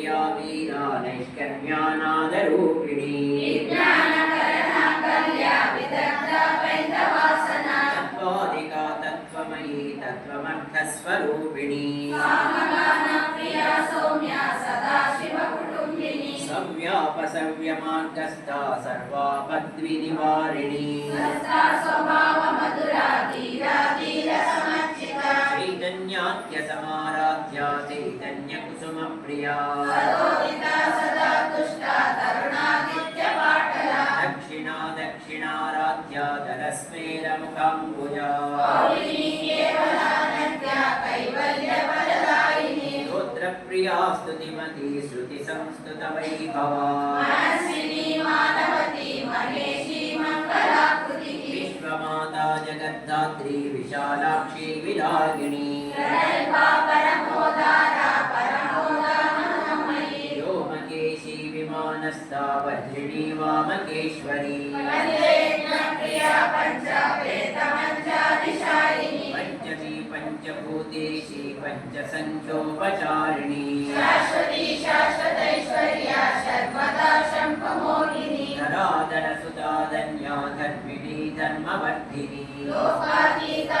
प्रिया वीरा नैष्कर्म्यानादरूपिणी तत्त्वादिका तत्त्वमयी तत्त्वमर्थस्वरूपिणी सव्यापसव्यमार्गस्था सर्वापद्विनिवारिणी स्वभावमद समाराध्या चैतन्यकुसुमप्रिया दक्षिणा दक्षिणाराध्या धनस्मेरमुखाम्बुजा श्रोत्रप्रिया स्तुतिमती श्रुतिसंस्तुतवैभवा नीलाद्री विशालाक्षी विरागिणी व्योमकेशी विमानस्ता वज्रिणी वामकेश्वरी पञ्चमी पञ्चभूतेशी पञ्चसञ्चोपचारिणी शाश्वती शाश्वत जन्मिणी जन्मवर्धिनी लोकातीता